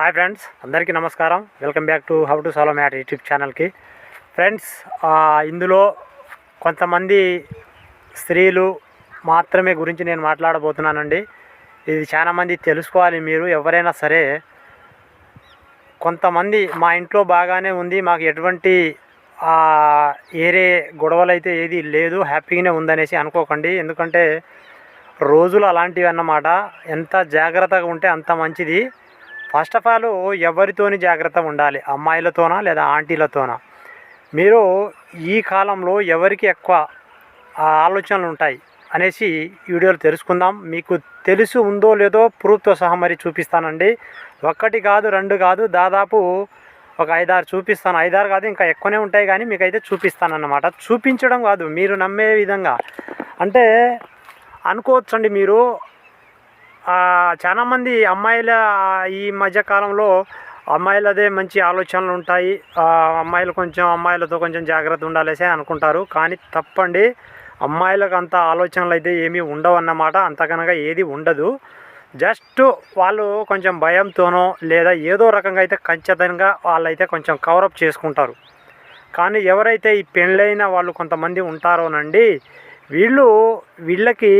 Hi friends అందరికీ నమస్కారం. Welcome back to how to solve math YouTube ఛానల్కి. Friends ఇందులో కొంతమంది స్త్రీలు మాత్రమే గురించి నేను మాట్లాడబోతున్నానండి. ఇది చాలామంది తెలుసుకోవాలి మీరు ఎవరైనా సరే. కొంతమంది మా ఇంట్లో బాగానే ఉంది మాకు ఎటువంటి ఏరే గొడవలు అయితే ఏది లేదు హ్యాపీగానే ఉందనేసి అనుకోకండి. ఎందుకంటే రోజులు అలాంటివి అన్నమాట. ఎంత జాగ్రత్తగా ఉంటే అంత మంచిది. ఫస్ట్ ఆఫ్ ఆల్ ఎవరితోని జాగ్రత్తగా ఉండాలి? అమ్మాయిలతోనా లేదా ఆంటీలతోనా? మీరు ఈ కాలంలో ఎవరికి ఎక్కువ ఆలోచనలు ఉంటాయి అనేసి వీడియోలు తెలుసుకుందాం. మీకు తెలుసు ఉందో లేదో ప్రూఫ్తో సహా మరి చూపిస్తానండి. ఒక్కటి కాదు రెండు కాదు దాదాపు ఒక ఐదారు చూపిస్తాను. ఐదారు కాదు ఇంకా ఎక్కువనే ఉంటాయి కానీ మీకు అయితే చూపిస్తాను అన్నమాట చూపించడం కాదు మీరు నమ్మే విధంగా. అంటే అనుకోవచ్చండి మీరు. చాలామంది అమ్మాయిల ఈ మధ్యకాలంలో అమ్మాయిలదే మంచి ఆలోచనలు ఉంటాయి. అమ్మాయిలు కొంచెం అమ్మాయిలతో కొంచెం జాగ్రత్త ఉండాలేసే అనుకుంటారు. కానీ తప్పండి అమ్మాయిలకు అంత ఆలోచనలు అయితే ఏమీ ఉండవు అన్నమాట అంతకనగా ఏది ఉండదు. జస్ట్ వాళ్ళు కొంచెం భయంతోనో లేదా ఏదో రకంగా అయితే ఖచ్చితంగా వాళ్ళైతే కొంచెం కవరప్ చేసుకుంటారు. కానీ ఎవరైతే ఈ పెళ్ళైన వాళ్ళు కొంతమంది ఉంటారోనండి వీళ్ళు వీళ్ళకి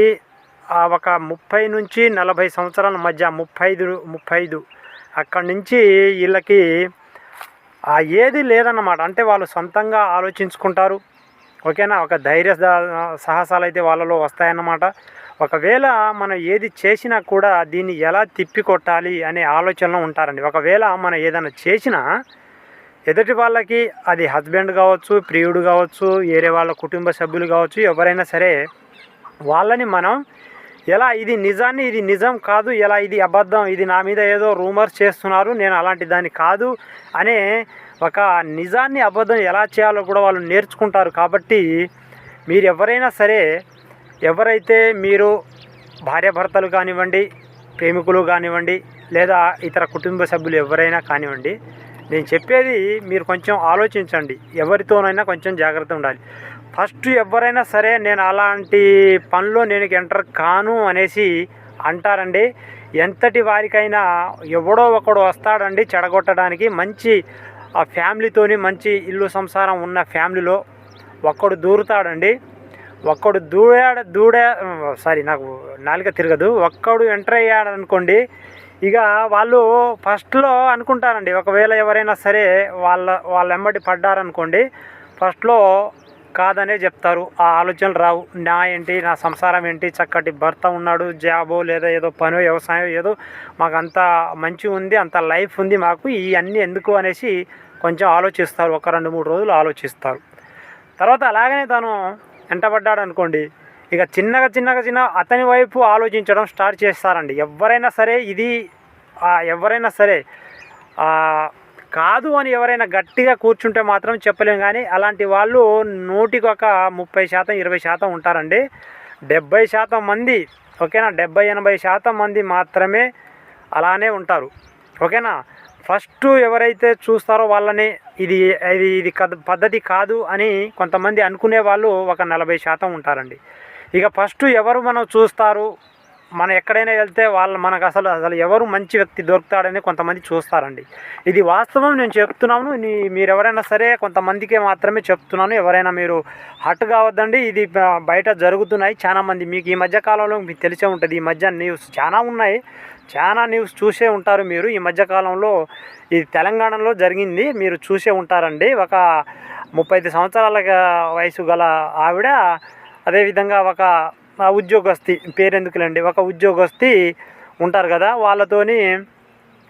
ఒక ముప్పై నుంచి నలభై సంవత్సరాల మధ్య ముప్పై ఐదు ముప్పై ఐదు అక్కడి నుంచి వీళ్ళకి ఆ ఏది లేదన్నమాట. అంటే వాళ్ళు సొంతంగా ఆలోచించుకుంటారు. ఓకేనా? ఒక ధైర్య సాహసాలు అయితే వాళ్ళలో వస్తాయన్నమాట. ఒకవేళ మనం ఏది చేసినా కూడా దీన్ని ఎలా తిప్పికొట్టాలి అనే ఆలోచనలో ఉంటారండి. ఒకవేళ మనం ఏదైనా చేసినా ఎదుటి వాళ్ళకి అది హస్బెండ్ కావచ్చు ప్రియుడు కావచ్చు వేరే వాళ్ళ కుటుంబ సభ్యులు కావచ్చు ఎవరైనా సరే వాళ్ళని మనం ఎలా ఇది నిజాన్ని ఇది నిజం కాదు ఎలా ఇది అబద్ధం ఇది నా మీద ఏదో రూమర్స్ చేస్తున్నారు నేను అలాంటి దాన్ని కాదు అనే ఒక నిజాన్ని అబద్ధం ఎలా చేయాలో కూడా వాళ్ళు నేర్చుకుంటారు. కాబట్టి మీరు ఎవరైనా సరే ఎవరైతే మీరు భార్యాభర్తలు కానివ్వండి ప్రేమికులు కానివ్వండి లేదా ఇతర కుటుంబ సభ్యులు ఎవరైనా కానివ్వండి నేను చెప్పేది మీరు కొంచెం ఆలోచించండి. ఎవరితోనైనా కొంచెం జాగ్రత్త ఉండాలి. ఫస్ట్ ఎవరైనా సరే నేను అలాంటి పనిలో నేను ఎంటర్ కాను అనేసి అంటారండి. ఎంతటి వారికైనా ఎవడో ఒకడు వస్తాడండి చెడగొట్టడానికి. మంచి ఆ ఫ్యామిలీతోని మంచి ఇల్లు సంసారం ఉన్న ఫ్యామిలీలో ఒక్కడు దూరుతాడండి. ఒక్కడు దూడాడ దూడా సారీ నాకు నాలుక తిరగదు. ఒక్కడు ఎంటర్ అయ్యాడు అనుకోండి ఇక వాళ్ళు ఫస్ట్లో అనుకుంటారండి. ఒకవేళ ఎవరైనా సరే వాళ్ళ వాళ్ళ వెంబడి పడ్డారనుకోండి ఫస్ట్లో కాదనే చెప్తారు. ఆ ఆలోచనలు రావు. నా ఏంటి నా సంసారం ఏంటి చక్కటి భర్త ఉన్నాడు జాబో లేదా ఏదో పని వ్యవసాయం ఏదో మాకు అంత మంచి ఉంది అంత లైఫ్ ఉంది మాకు. ఇవన్నీ ఎందుకు అనేసి కొంచెం ఆలోచిస్తారు. ఒక రెండు మూడు రోజులు ఆలోచిస్తారు. తర్వాత అలాగనే తను వెంటబడ్డాడు అనుకోండి. ఇక చిన్నగా చిన్నగా చిన్న అతని వైపు ఆలోచించడం స్టార్ట్ చేస్తారండి. ఎవరైనా సరే ఇది ఎవరైనా సరే కాదు అని ఎవరైనా గట్టిగా కూర్చుంటే మాత్రం చెప్పలేం కానీ అలాంటి వాళ్ళు నూటికి ఒక ముప్పై శాతం ఇరవై శాతం ఉంటారండి. డెబ్బై శాతం మంది ఓకేనా? డెబ్బై ఎనభై శాతం మంది మాత్రమే అలానే ఉంటారు. ఓకేనా? ఫస్ట్ ఎవరైతే చూస్తారో వాళ్ళని ఇది ఇది ఇది కద- పద్ధతి కాదు అని కొంతమంది అనుకునే వాళ్ళు ఒక నలభై శాతం ఉంటారండి. ఇక ఫస్ట్ ఎవరు మనం చూస్తారు? మనం ఎక్కడైనా వెళ్తే వాళ్ళు మనకు అసలు అసలు ఎవరు మంచి వ్యక్తి దొరుకుతాడని కొంతమంది చూస్తారండి. ఇది వాస్తవం నేను చెప్తున్నాను. మీరు ఎవరైనా సరే కొంతమందికి మాత్రమే చెప్తున్నాను. ఎవరైనా మీరు హట్ కావద్దండి. ఇది బయట జరుగుతున్నాయి. చాలామంది మీకు ఈ మధ్య కాలంలో మీకు తెలిసే ఉంటుంది. ఈ మధ్య న్యూస్ చాలా ఉన్నాయి. చాలా న్యూస్ చూసే ఉంటారు మీరు. ఈ మధ్యకాలంలో ఇది తెలంగాణలో జరిగింది. మీరు చూసే ఉంటారండి. ఒక ముప్పై ఐదు సంవత్సరాల వయసు గల ఆవిడ అదేవిధంగా ఒక ఆ, ఉద్యోగస్తీ పేరెందుకులండి. ఒక ఉద్యోగస్తీ ఉంటారు కదా వాళ్ళతోని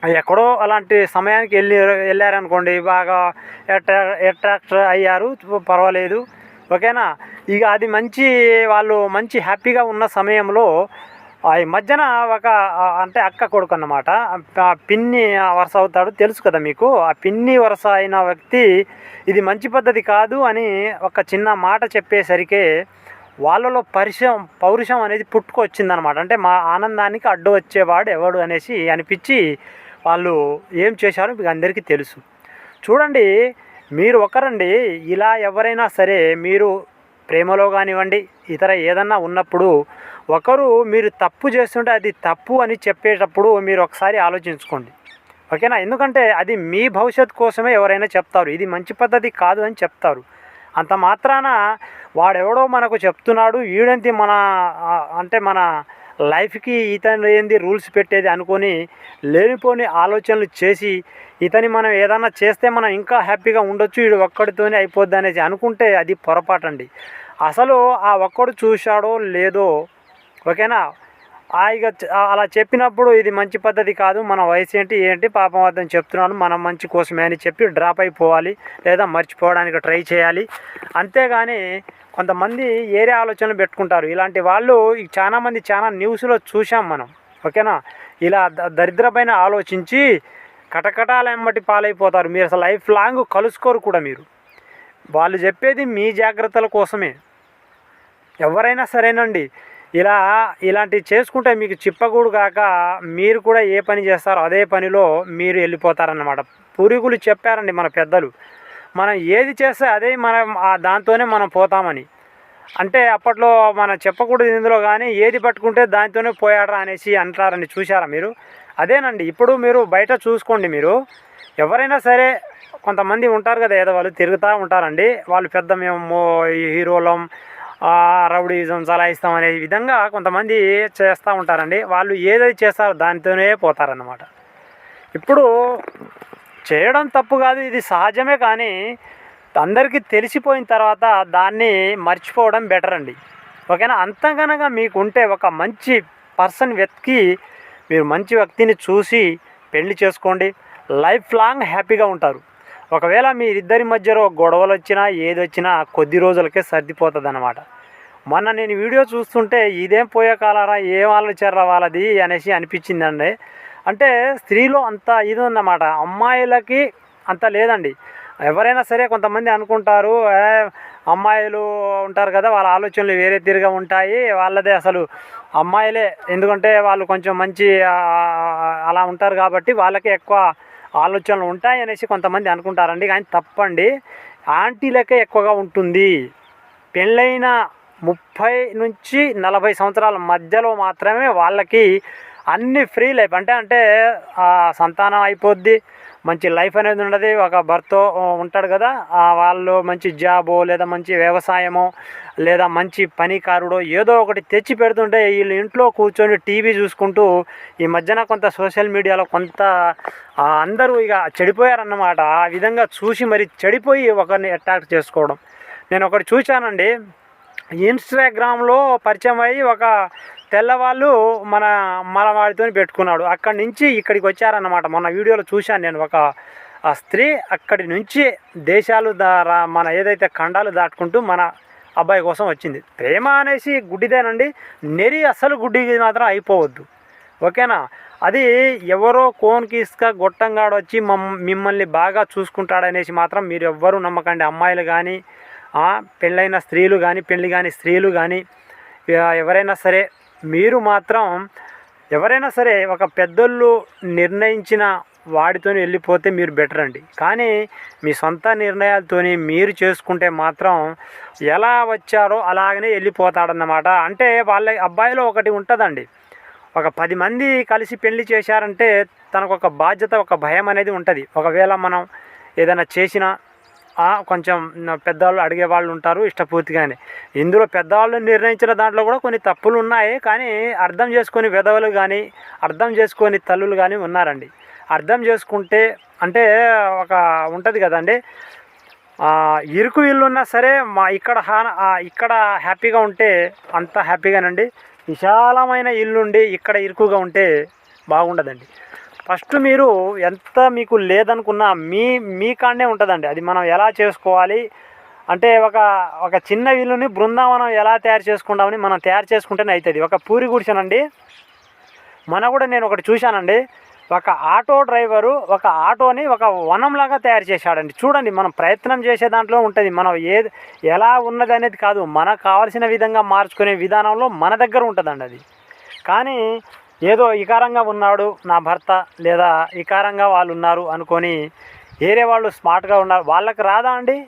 ఎక్కడో అలాంటి సమయానికి వెళ్ళి వెళ్ళారనుకోండి బాగా అట్రాక్ట్ అయ్యారు పర్వాలేదు. ఓకేనా? ఇక అది మంచి వాళ్ళు మంచి హ్యాపీగా ఉన్న సమయంలో ఆ ఈ మధ్యన ఒక అంటే అక్క కొడుకు అన్నమాట. పిన్ని వరుస అవుతాడు తెలుసు కదా మీకు. ఆ పిన్ని వరుస అయిన వ్యక్తి ఇది మంచి పద్ధతి కాదు అని ఒక చిన్న మాట చెప్పేసరికి వాళ్ళలో పరిచయం పౌరుషం అనేది పుట్టుకొచ్చిందనమాట అంటే మా ఆనందానికి అడ్డు వచ్చేవాడు ఎవడు అనేసి అనిపించి వాళ్ళు ఏం చేశారో మీకు అందరికీ తెలుసు. చూడండి మీరు ఒకరండి ఇలా ఎవరైనా సరే మీరు ప్రేమలో కానివ్వండి ఇతర ఏదన్నా ఉన్నప్పుడు ఒకరు మీరు తప్పు చేస్తుంటే అది తప్పు అని చెప్పేటప్పుడు మీరు ఒకసారి ఆలోచించుకోండి. ఓకేనా? ఎందుకంటే అది మీ భవిష్యత్తు కోసమే ఎవరైనా చెప్తారు. ఇది మంచి పద్ధతి కాదు అని చెప్తారు. అంత మాత్రాన వాడెవడో మనకు చెప్తున్నాడు ఈడంతి మన అంటే మన లైఫ్కి ఇతను ఏంది రూల్స్ పెట్టేది అనుకొని లేనిపోని ఆలోచనలు చేసి ఇతని మనం ఏదన్నా చేస్తే మనం ఇంకా హ్యాపీగా ఉండొచ్చు వీడు ఒక్కడితోనే అయిపోద్ది అనేసి అనుకుంటే అది పొరపాటండి. అసలు ఆ ఒక్కడు చూశాడో లేదో ఓకేనా? ఆ ఇక అలా చెప్పినప్పుడు ఇది మంచి పద్ధతి కాదు. మన వయసు ఏంటి ఏంటి పాపం అర్థం చెప్తున్నాను. మనం మంచి కోసమే అని చెప్పి డ్రాప్ అయిపోవాలి లేదా మర్చిపోవడానికి ట్రై చేయాలి. అంతేగాని కొంతమంది ఏరే ఆలోచనలు పెట్టుకుంటారు. ఇలాంటి వాళ్ళు చాలామంది చాలా మంది చాలా న్యూస్లో చూసాం మనం. ఓకేనా? ఇలా ద- దరిద్రపైన ఆలోచించి కటకటాలెంబటి పాలైపోతారు. మీరు అసలు లైఫ్ లాంగ్ కలుసుకోరు కూడా మీరు. వాళ్ళు చెప్పేది మీ జాగ్రత్తల కోసమే. ఎవరైనా సరేనండి. ఇలా ఇలాంటివి చేసుకుంటే మీకు చిప్పకూడు కాక మీరు కూడా ఏ పని చేస్తారో అదే పనిలో మీరు వెళ్ళిపోతారన్నమాట. పూర్వీకులు చెప్పారండి మన పెద్దలు. మనం ఏది చేస్తే అదే మనం దాంతోనే మనం పోతామని. అంటే అప్పట్లో మనం చెప్పకూడదు ఇందులో కానీ ఏది పట్టుకుంటే దానితోనే పోయాడరా అనేసి అంటారని చూసారా మీరు? అదేనండి. ఇప్పుడు మీరు బయట చూసుకోండి మీరు. ఎవరైనా సరే కొంతమంది ఉంటారు కదా ఏదో వాళ్ళు తిరుగుతూ ఉంటారండి. వాళ్ళు పెద్ద మేము ఈ హీరోలం రౌడీజం చలాయిస్తాం అనే విధంగా కొంతమంది చేస్తూ ఉంటారండి. వాళ్ళు ఏదైతే చేస్తారో దానితోనే పోతారన్నమాట. ఇప్పుడు చేయడం తప్పు కాదు ఇది సహజమే కానీ అందరికీ తెలిసిపోయిన తర్వాత దాన్ని మర్చిపోవడం బెటర్ అండి. ఓకేనా? అంత మీకుంటే మీకు ఉంటే ఒక మంచి పర్సన్ వెతికి మీరు మంచి వ్యక్తిని చూసి పెళ్ళి చేసుకోండి. లైఫ్ లాంగ్ హ్యాపీగా ఉంటారు. ఒకవేళ మీరిద్దరి మధ్యలో గొడవలు వచ్చినా ఏది వచ్చినా కొద్ది రోజులకే సర్దిపోతుంది అనమాట మొన్న నేను వీడియో చూస్తుంటే ఇదేం పోయే కాలరా ఏం ఆలోచన వాళ్ళది అనేసి అనిపించిందండి. అంటే స్త్రీలో అంత ఇది ఉందన్నమాట అమ్మాయిలకి అంత లేదండి. ఎవరైనా సరే కొంతమంది అనుకుంటారు అమ్మాయిలు ఉంటారు కదా వాళ్ళ ఆలోచనలు వేరే తీరుగా ఉంటాయి. వాళ్ళదే అసలు అమ్మాయిలే. ఎందుకంటే వాళ్ళు కొంచెం మంచి అలా ఉంటారు కాబట్టి వాళ్ళకి ఎక్కువ ఆలోచనలు ఉంటాయి అనేసి కొంతమంది అనుకుంటారండి. కానీ తప్పండి. ఆంటీలకే ఎక్కువగా ఉంటుంది. పెళ్ళైన ముప్పై నుంచి నలభై సంవత్సరాల మధ్యలో మాత్రమే వాళ్ళకి అన్ని ఫ్రీ లైఫ్. అంటే అంటే సంతానం అయిపోద్ది. మంచి లైఫ్ అనేది ఉండదు. ఒక భర్త ఉంటాడు కదా ఆ వాళ్ళు మంచి జాబో లేదా మంచి వ్యవసాయమో లేదా మంచి పనికారుడో ఏదో ఒకటి తెచ్చి పెడుతుంటే వీళ్ళు ఇంట్లో కూర్చొని టీవీ చూసుకుంటూ ఈ మధ్యన కొంత సోషల్ మీడియాలో కొంత అందరూ ఇక చెడిపోయారన్నమాట. ఆ విధంగా చూసి మరి చెడిపోయి ఒకరిని అట్రాక్ట్ చేసుకోవడం. నేను ఒకటి చూశానండి. ఇన్స్టాగ్రామ్లో పరిచయం అయ్యి ఒక తెల్లవాళ్ళు మన మనవాడితో పెట్టుకున్నాడు. అక్కడి నుంచి ఇక్కడికి వచ్చారన్నమాట. మొన్న వీడియోలో చూశాను నేను ఒక ఆ స్త్రీ అక్కడి నుంచి దేశాలు దారా మన ఏదైతే ఖండాలు దాటుకుంటూ మన అబ్బాయి కోసం వచ్చింది. ప్రేమ అనేసి గుడ్డిదేనండి. నెరి అసలు గుడ్డి మాత్రం అయిపోవద్దు. ఓకేనా? అది ఎవరో కోన్కి ఇసుక గొట్టంగాడు వచ్చి మిమ్మల్ని బాగా చూసుకుంటాడనేసి మాత్రం మీరు ఎవ్వరూ నమ్మకండి. అమ్మాయిలు కానీ పెళ్ళైన స్త్రీలు కానీ పెళ్ళి కానీ స్త్రీలు కానీ ఎవరైనా సరే మీరు మాత్రం ఎవరైనా సరే ఒక పెద్దోళ్ళు నిర్ణయించిన వాడితో వెళ్ళిపోతే మీరు బెటర్ అండి. కానీ మీ సొంత నిర్ణయాలతోని మీరు చేసుకుంటే మాత్రం ఎలా వచ్చారో అలాగనే వెళ్ళిపోతాడన్నమాట. అంటే వాళ్ళ అబ్బాయిలో ఒకటి ఉంటుందండి. ఒక పది మంది కలిసి పెళ్ళి చేశారంటే తనకు ఒక బాధ్యత ఒక భయం అనేది ఉంటుంది. ఒకవేళ మనం ఏదైనా చేసినా కొంచెం పెద్దవాళ్ళు అడిగే వాళ్ళు ఉంటారు ఇష్టపూర్తిగానే. ఇందులో పెద్దవాళ్ళు నిర్ణయించిన దాంట్లో కూడా కొన్ని తప్పులు ఉన్నాయి కానీ అర్థం చేసుకొని విధవలు కానీ అర్థం చేసుకొని తల్లులు కానీ ఉన్నారండి. అర్థం చేసుకుంటే అంటే ఒక ఉంటుంది కదండి. ఇరుకు ఇల్లు ఉన్నా సరే మా ఇక్కడ హా ఇక్కడ హ్యాపీగా ఉంటే అంత హ్యాపీగానండి. విశాలమైన ఇల్లుండి ఇక్కడ ఇరుకుగా ఉంటే బాగుండదండి. ఫస్ట్ మీరు ఎంత మీకు లేదనుకున్నా మీ మీ కాడనే ఉంటుందండి. అది మనం ఎలా చేసుకోవాలి? అంటే ఒక ఒక చిన్న ఇల్లుని బృందావనం ఎలా తయారు చేసుకుంటామని మనం తయారు చేసుకుంటేనే అవుతుంది ఒక పూరి గుడిసెనండి. మన కూడా నేను ఒకటి చూశానండి. ఒక ఆటో డ్రైవరు ఒక ఆటోని ఒక వనంలాగా తయారు చేశాడండి. చూడండి మనం ప్రయత్నం చేసే దాంట్లో ఉంటుంది. మనం ఏది ఎలా ఉన్నది అనేది కాదు. మనకు కావాల్సిన విధంగా మార్చుకునే విధానంలో మన దగ్గర ఉంటుందండి అది. కానీ ఏదో ఇకారంగా ఉన్నాడు నా భర్త లేదా ఇకారంగా వాళ్ళు ఉన్నారు అనుకొని వేరే వాళ్ళు స్మార్ట్గా ఉన్నారు. వాళ్ళకి రాదా అండి?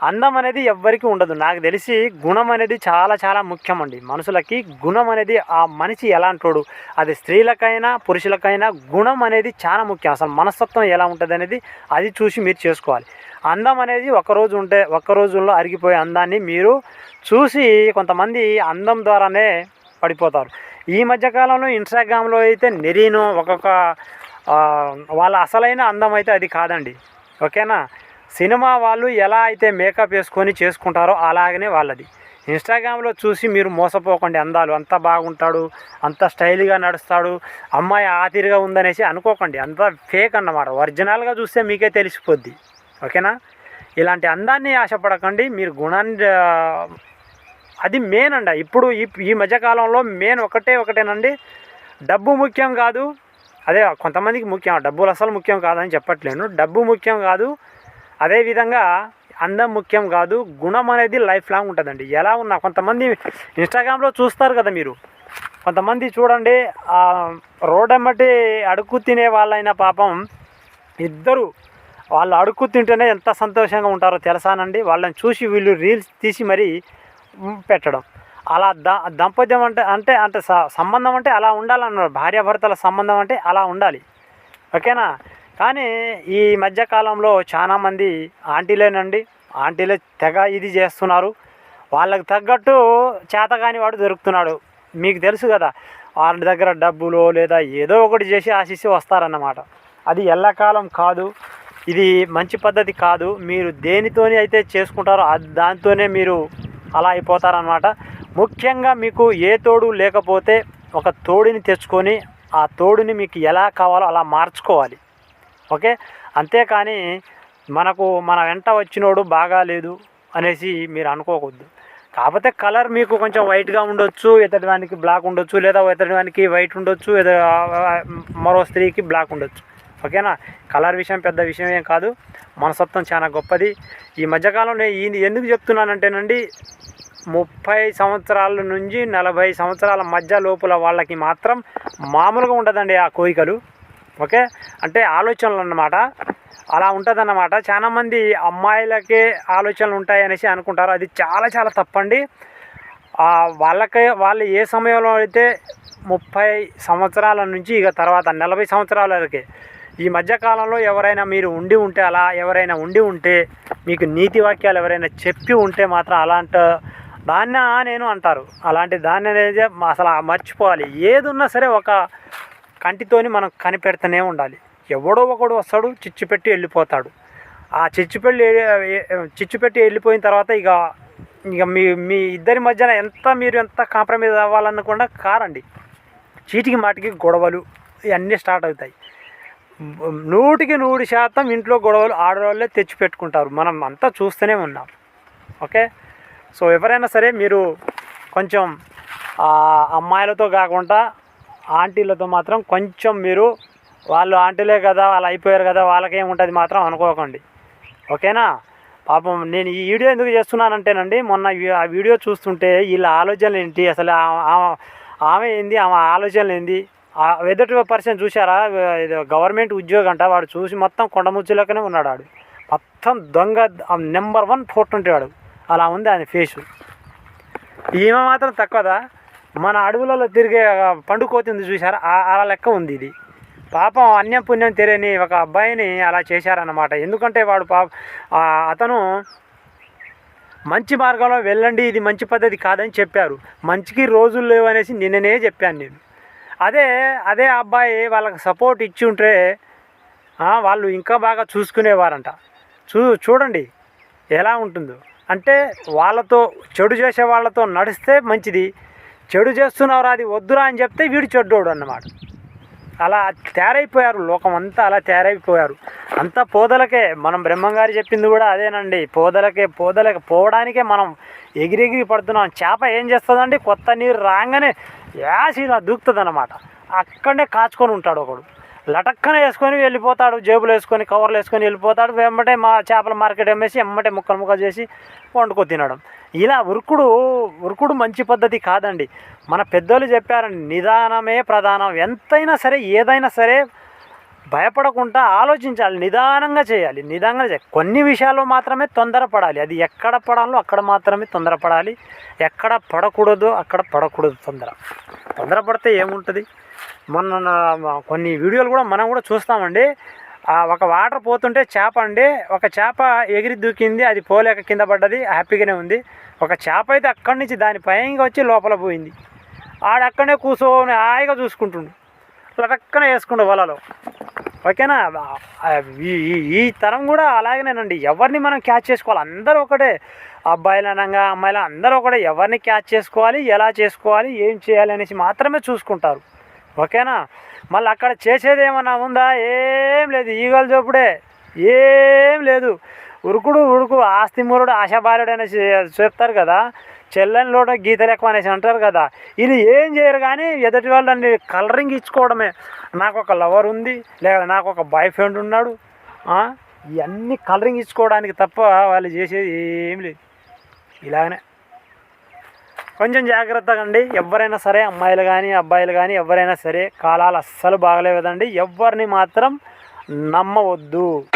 అందం అనేది ఎవ్వరికీ ఉండదు. నాకు తెలిసి గుణం అనేది చాలా చాలా ముఖ్యం అండి. మనుషులకి గుణం అనేది ఆ మనిషి ఎలాంటోడు అది స్త్రీలకైనా పురుషులకైనా గుణం అనేది చాలా ముఖ్యం. అసలు మనస్తత్వం ఎలా ఉంటుంది అనేది అది చూసి మీరు చేసుకోవాలి. అందం అనేది ఒకరోజు ఉంటే ఒక్క రోజుల్లో అరిగిపోయే అందాన్ని మీరు చూసి కొంతమంది అందం ద్వారానే పడిపోతారు. ఈ మధ్యకాలంలో ఇన్స్టాగ్రామ్లో అయితే నెరీను ఒక్కొక్క వాళ్ళ అసలైన అందం అయితే అది కాదండి. ఓకేనా? సినిమా వాళ్ళు ఎలా అయితే మేకప్ వేసుకొని చేసుకుంటారో అలాగనే వాళ్ళది. ఇన్స్టాగ్రామ్లో చూసి మీరు మోసపోకండి అందాలు. అంత బాగుంటాడు అంత స్టైల్గా నడుస్తాడు అమ్మాయి ఆతిరిగా ఉందనేసి అనుకోకండి. అంత ఫేక్ అన్నమాట. ఒరిజినల్గా చూస్తే మీకే తెలిసిపోద్ది. ఓకేనా? ఇలాంటి అందాన్ని ఆశపడకండి. మీరు గుణాన్ని అది మెయిన్ అండి. ఇప్పుడు ఈ ఈ మధ్యకాలంలో మెయిన్ ఒకటే ఒకటేనండి. డబ్బు ముఖ్యం కాదు. అదే కొంతమందికి ముఖ్యం. డబ్బులు అసలు ముఖ్యం కాదని చెప్పట్లేను. డబ్బు ముఖ్యం కాదు. అదేవిధంగా అందం ముఖ్యం కాదు. గుణం అనేది లైఫ్ లాంగ్ ఉంటుందండి. ఎలా ఉన్నా కొంతమంది ఇన్స్టాగ్రామ్లో చూస్తారు కదా మీరు. కొంతమంది చూడండి ఆ రోడ్ అడుగు తినే వాళ్ళైనా పాపం ఇద్దరు వాళ్ళు అడుగు తింటేనే ఎంత సంతోషంగా ఉంటారో తెలుసానండి. వాళ్ళని చూసి వీళ్ళు రీల్స్ తీసి మరీ పెట్టడం. అలా ద దంపత్యం అంటే అంటే అంటే స- సంబంధం అంటే అలా ఉండాలన్నారు. భార్యాభర్తల సంబంధం అంటే అలా ఉండాలి. ఓకేనా? కానీ ఈ మధ్యకాలంలో చాలామంది ఆంటీలేనండి. ఆంటీలే తెగ ఇది చేస్తున్నారు. వాళ్ళకి తగ్గట్టు చేతగాని వాడు దొరుకుతున్నాడు. మీకు తెలుసు కదా వాళ్ళ దగ్గర డబ్బులు లేదా ఏదో ఒకటి చేసి ఆశిసి వస్తారన్నమాట. అది ఎల్లకాలం కాదు. ఇది మంచి పద్ధతి కాదు. మీరు దేనితోని అయితే చేసుకుంటారో అది మీరు అలా అయిపోతారనమాట ముఖ్యంగా మీకు ఏ తోడు లేకపోతే ఒక తోడుని తెచ్చుకొని ఆ తోడుని మీకు ఎలా కావాలో అలా మార్చుకోవాలి. ఓకే? అంతేకాని మనకు మన వెంట వచ్చినోడు బాగాలేదు అనేసి మీరు అనుకోకూడదు. కాకపోతే కలర్ మీకు కొంచెం వైట్గా ఉండొచ్చు ఇతడి వానికి బ్లాక్ ఉండొచ్చు లేదా ఇతడి వానికి వైట్ ఉండొచ్చు మరో స్త్రీకి బ్లాక్ ఉండొచ్చు. ఓకేనా? కలర్ విషయం పెద్ద విషయం ఏం కాదు. మనసత్వం చాలా గొప్పది. ఈ మధ్యకాలంలో ఈ ఎందుకు చెప్తున్నానంటేనండి ముప్పై సంవత్సరాల నుంచి నలభై సంవత్సరాల మధ్య లోపల వాళ్ళకి మాత్రం మామూలుగా ఉండదండి ఆ కోరికలు. ఓకే? అంటే ఆలోచనలు అన్నమాట. అలా ఉంటుందన్నమాట. చాలామంది అమ్మాయిలకే ఆలోచనలు ఉంటాయనేసి అనుకుంటారు. అది చాలా చాలా తప్పండి. వాళ్ళకే వాళ్ళు ఏ సమయంలో అయితే ముప్పై సంవత్సరాల నుంచి ఇక తర్వాత నలభై సంవత్సరాల వరకే ఈ మధ్యకాలంలో ఎవరైనా మీరు ఉండి ఉంటే అలా ఎవరైనా ఉండి ఉంటే మీకు నీతి వాక్యాలు ఎవరైనా చెప్పి ఉంటే మాత్రం అలాంటి దాన్ని నేను అంటారు. అలాంటి దాన్ని అనేది అసలు మర్చిపోవాలి. ఏది ఉన్నా సరే ఒక కంటితోని మనం కనిపెడుతూనే ఉండాలి. ఎవడో ఒకడు వస్తాడు చిచ్చు పెట్టి వెళ్ళిపోతాడు. ఆ చిచ్చు పెళ్ళి చిచ్చు పెట్టి వెళ్ళిపోయిన తర్వాత ఇక ఇక మీ మీ ఇద్దరి మధ్యన ఎంత మీరు ఎంత కాంప్రమైజ్ అవ్వాలనుకుండా కారండి. చీటికి మాటికి గొడవలు ఇవన్నీ స్టార్ట్ అవుతాయి. నూటికి నూరు శాతం ఇంట్లో గొడవలు ఆడవాళ్ళే తెచ్చి పెట్టుకుంటారు మనం అంతా చూస్తూనే ఉన్నాం. ఓకే? సో ఎవరైనా సరే మీరు కొంచెం అమ్మాయిలతో కాకుండా ఆంటీలతో మాత్రం కొంచెం మీరు వాళ్ళు ఆంటీలే కదా వాళ్ళు అయిపోయారు కదా వాళ్ళకేముంటుంది మాత్రం అనుకోకండి. ఓకేనా? పాపం నేను ఈ వీడియో ఎందుకు చేస్తున్నానంటేనండి మొన్న ఆ వీడియో చూస్తుంటే వీళ్ళ ఆలోచనలు ఏంటి? అసలు ఆమె ఏంది? ఆమె ఆలోచనలు ఏంది? ఎదుటి పర్సన్ చూసారా గవర్నమెంట్ ఉద్యోగం అంట వాడు చూసి మొత్తం కొండముచ్చులకనే ఉన్నాడు వాడు మొత్తం దొంగ నెంబర్ వన్ ఫోటో వాడు అలా ఉంది ఆయన ఫేసు. ఈమె మాత్రం తక్కువదా? మన అడవులలో తిరిగే పండుకోతుంది చూసారా అలా లెక్క ఉంది ఇది. పాపం అన్యం పుణ్యం తెలియని ఒక అబ్బాయిని అలా చేశారన్నమాట. ఎందుకంటే వాడు పాప అతను మంచి మార్గంలో వెళ్ళండి ఇది మంచి పద్ధతి కాదని చెప్పారు. మంచికి రోజులు లేవు అనేసి నిన్ననే చెప్పాను నేను. అదే అదే అబ్బాయి వాళ్ళకి సపోర్ట్ ఇచ్చి ఉంటే వాళ్ళు ఇంకా బాగా చూసుకునేవారంట. చూ చూడండి ఎలా ఉంటుందో. అంటే వాళ్ళతో చెడు చేసే వాళ్ళతో నడిస్తే మంచిది. చెడు చేస్తున్నవారు అది వద్దురా అని చెప్తే వీడు చెడ్డోడు అన్నమాట. అలా తయారైపోయారు లోకం అంతా అలా తయారైపోయారు. అంతా పోదలకే మనం బ్రహ్మంగారు చెప్పింది కూడా అదేనండి. పోదలకే పోదలకే పోవడానికే మనం ఎగిరెగిరి పడుతున్నాం. చేప ఏం చేస్తుందండి? కొత్త నీరు రాగానే యాసి ఇలా దూకుతుంది అనమాట అక్కడనే కాచుకొని ఉంటాడు ఒకడు. లటక్కన వేసుకొని వెళ్ళిపోతాడు జేబులు వేసుకొని కవర్లు వేసుకొని వెళ్ళిపోతాడు వెంబటే మా చేపల మార్కెట్ అమ్మేసి ఎమ్మటే ముక్కలు ముక్కలు చేసి వండుకో తినడం. ఇలా ఉరుకుడు ఉరుకుడు మంచి పద్ధతి కాదండి. మన పెద్దోళ్ళు చెప్పారండి నిదానమే ప్రధానం. ఎంతైనా సరే ఏదైనా సరే భయపడకుండా ఆలోచించాలి నిదానంగా చేయాలి నిదానంగా చేయాలి. కొన్ని విషయాల్లో మాత్రమే తొందరపడాలి. అది ఎక్కడ పడాలో అక్కడ మాత్రమే తొందరపడాలి. ఎక్కడ పడకూడదు అక్కడ పడకూడదు తొందర. తొందరపడితే ఏముంటుంది? మొన్న కొన్ని వీడియోలు కూడా మనం కూడా చూస్తామండి. ఒక వాటర్ పోతుంటే చేప అండి. ఒక చేప ఎగిరి దూకింది అది పోలేక కింద పడ్డది హ్యాపీగానే ఉంది. ఒక చేప అయితే అక్కడి నుంచి దాని పైగా వచ్చి లోపల పోయింది. ఆడ అక్కడనే కూర్చొని హాయిగా చూసుకుంటుండు. లటక్కన వేసుకుండు వలలో. ఓకేనా? ఈ ఈ- ఈ తరం కూడా అలాగేనండి ఎవరిని మనం క్యాచ్ చేసుకోవాలి? అందరూ ఒకటే. అబ్బాయిలు అనగా అమ్మాయిలు అందరూ ఒకటే. ఎవరిని క్యాచ్ చేసుకోవాలి? ఎలా చేసుకోవాలి? ఏం చేయాలి అనేసి మాత్రమే చూసుకుంటారు. ఓకేనా? మళ్ళీ అక్కడ చేసేది ఏమన్నా ఉందా? ఏం లేదు. ఈగలు చూపుడే ఏం లేదు. ఉరుకుడు ఉరుకు ఆస్తి మూరుడు ఆశాభార్యుడు అనేసి చెప్తారు కదా. చెల్లని లోట గీతలు ఎక్కువ అనేసి అంటారు కదా. ఇది ఏం చేయరు కానీ ఎదుటి వాళ్ళని కలరింగ్ ఇచ్చుకోవడమే. నాకు ఒక లవర్ ఉంది లేదా నాకు ఒక బాయ్ ఫ్రెండ్ ఉన్నాడు. ఇవన్నీ కలరింగ్ ఇచ్చుకోవడానికి తప్ప వాళ్ళు చేసేది ఏం లేదు. ఇలాగనే. కొంచెం జాగ్రత్తగా అండి. ఎవరైనా సరే అమ్మాయిలు కానీ అబ్బాయిలు కానీ ఎవరైనా సరే కాలాలు అస్సలు బాగలేదండి ఎవరిని మాత్రం నమ్మవద్దు.